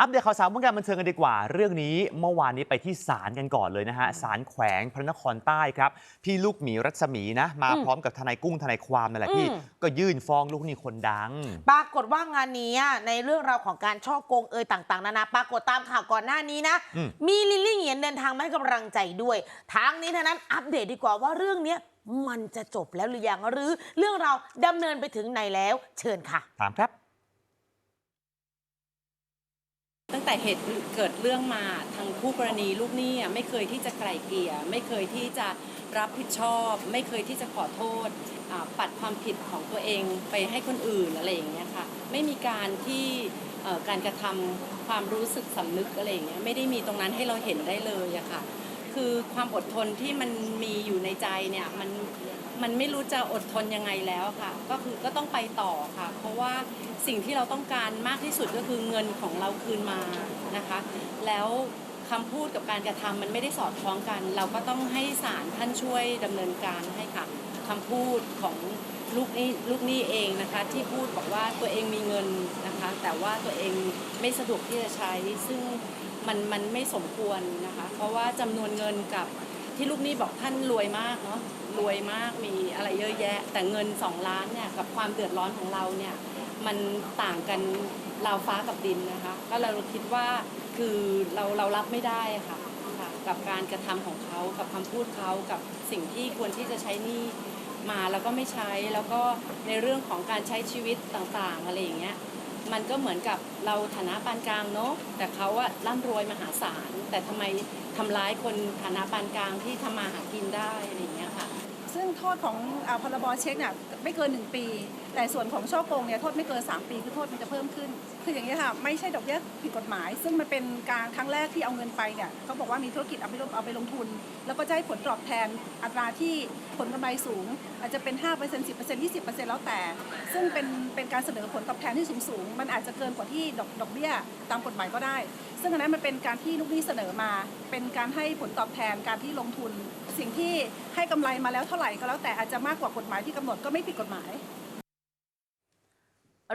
อัปเดตข่าวสารวงการบันเทิงกันดีกว่า เรื่องนี้เมื่อวานนี้ไปที่ศาลกันก่อนเลยนะฮะศาลแขวงพระนครใต้ครับ พี่ลูกหมีรัศมีนะ มาอืมพร้อมกับทนายกุ้งทนายความนั่นแหละอืมที่ ก็ยื่นฟ้องลูกหนี้คนดัง ปรากฏว่างานนี้อะในเรื่องราวของการช่อโกงเอยต่างๆ นานาปรากฏตามข่าวก่อนหน้านี้นะอืมมีลิลลี่เหงียนเดินทางมาให้กำลังใจด้วยทางนี้ทั้งนั้นอัปเดตดีกว่าว่าเรื่องเนี้ยมันจะจบแล้วหรือยังหรือ เรื่องราวดำเนินไปถึงไหนแล้ว เชิญค่ะถามครับ ตั้ง แต่เหตุเกิดเรื่องมาทางคู่กรณีลูกหนี้อ่ไม่เคยที่จะไกล่เกลี่ย ไม่เคยที่จะรับผิดชอบ ไม่เคยที่จะขอโทษปัดความผิดของตัวเองไปให้คนอื่นอะไรอย่างเงี้ยค่ะไม่มีการที่การกระทำความรู้สึกสำนึกอะไรอย่างเงี้ยไม่ได้มีตรงนั้นให้เราเห็นได้เลยอะค่ะ คือความอดทนที่มันมีอยู่ในใจเนี่ยมันมันไม่รู้จะอดทนยังไงแล้วค่ะ ก็คือก็ต้องไปต่อค่ะ เพราะว่าสิ่งที่เราต้องการมากที่สุดก็คือเงินของเราคืนมานะคะ แล้วคำพูดกับการกระทำมันไม่ได้สอดคล้องกัน เราก็ต้องให้ศาลท่านช่วยดำเนินการให้ค่ะคำพูดของ ลูกนี้ลูกนี้เองนะคะที่พูดบอกว่าตัวเองมีเงินนะคะ แต่ว่าตัวเองไม่สะดวกที่จะใช้ ซึ่งมันมันไม่สมควรนะคะ เพราะว่าจำนวนเงินกับที่ลูกนี้บอกท่านรวยมากเนาะรวยมากมีอะไรเยอะแยะ แต่เงิน2ล้านเนี่ยกับความเดือดร้อนของเราเนี่ยมันต่างกันราวฟ้ากับดินนะคะ ก็เราคิดว่าคือเราเรารับไม่ได้ค่ะกับการกระทำของเขากับคำพูดเขากับสิ่งที่ควรที่จะใช้นี่ มาแล้วก็ไม่ใช้แล้วก็ในเรื่องของการใช้ชีวิตต่างๆอะไรอย่างเงี้ยมันก็เหมือนกับเราฐานะปานกลางเนาะแต่เขาอะร่ำรวยมหาศาล แต่ทำไมทำร้ายคนฐานะปานกลางที่ทำมาหากินได้อะไรอย่างเงี้ยค่ะ ซึ่งโทษของอาพรบเช็คเนี่ยไม่เกิน 1 ปี แต่ส่วนของช่อโกงเนี่ยโทษไม่เกิน 3 ปีคือโทษมันจะเพิ่มขึ้น คืออย่างนี้ยค่ะไม่ใช่ดอกเบี้ยผิดกฎหมาย ซึ่งมันเป็นการครั้งแรกที่เอาเงินไปเนี่ยเขาบอกว่ามีธุรกิจเอาไปลงเอาไปลงทุน แล้วก็จะให้ผลตอบแทนอัตราที่ผลกำไรสูง อาจจะเป็น 5% 10% 20%แล้วแต่ ซึ่งเป็นเป็นการเสนอผลตอบแทนที่สูงสูงๆมันอาจจะเกินกว่าที่ดอกดอกเบี้ยตามกฎหมายก็ได้ ซึ่งอันนั้นมันเป็นการที่ลูกหนี้เสนอมา เป็นการให้ผลตอบแทนการที่ลงทุน สิ่งที่ให้กำไรมาแล้วเท่าไหร่ก็แล้วแต่อาจจะมากกว่ากฎหมายที่กำหนดก็ไม่ผิดกฎหมาย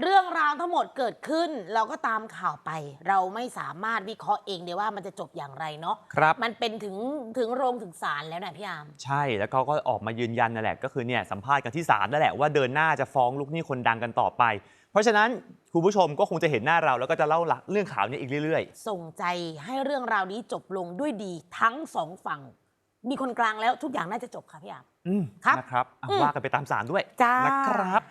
เรื่องราวทั้งหมดเกิดขึ้นเราก็ตามข่าวไป เราไม่สามารถวิเคราะห์เองเดียวว่ามันจะจบอย่างไรเนาะครับมันเป็นถึงถึงโรงถึงศาลแล้วนะพี่อามใช่แล้วเขาก็ออกมายืนยันนั่นแหละก็คือเนี่ยสัมภาษณ์กันที่ศาลนั่นแหละว่าเดินหน้าจะฟ้องลูกหนี้คนดังกันต่อไป เพราะฉะนั้น คุณผู้ชมก็คงจะเห็นหน้าเราแล้วก็จะเล่าเรื่องข่าวนี้อีกเรื่อยส่งใจให้เรื่องราวนี้จบลงด้วยดีทั้งสองฝั่ง มีคนกลางแล้วทุกอย่างน่าจะจบค่ะพี่อามๆอืมครับนะครับอะอืมว่ากันไปตามศาลด้วยจ้าน นะครับ